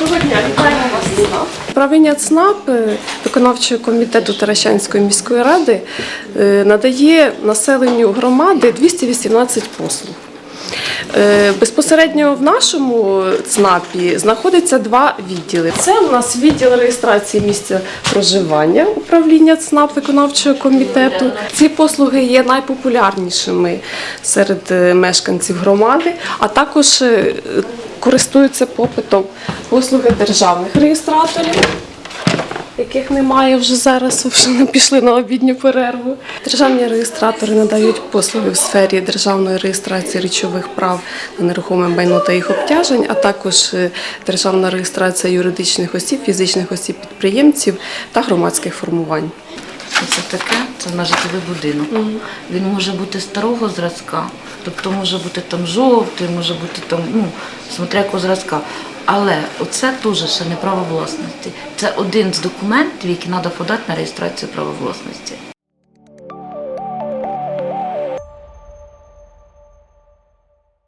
Доброго дня, вітаємо вас. Управління ЦНАП е, виконавчого комітету Таращанської міської ради е, надає населенню громади 218 послуг. Е, Безпосередньо в нашому ЦНАПі знаходиться два відділи. Це у нас відділ реєстрації місця проживання управління ЦНАП виконавчого комітету. Ці послуги є найпопулярнішими серед мешканців громади, а також користуються попитом послуги державних реєстраторів яких немає вже зараз, вже не пішли на обідню перерву. Державні реєстратори надають послуги в сфері державної реєстрації речових прав на нерухоме майно та їх обтяжень, а також е, державна реєстрація юридичних осіб, фізичних осіб підприємців та громадських формувань. Що це таке? Це на житловий будинок. Він може бути старого зразка, тобто може бути там жовтий, може бути там, ну, смотря якого зразка. Але оце теж ще не право власності. Це один з документів, який треба подати на реєстрацію права власності.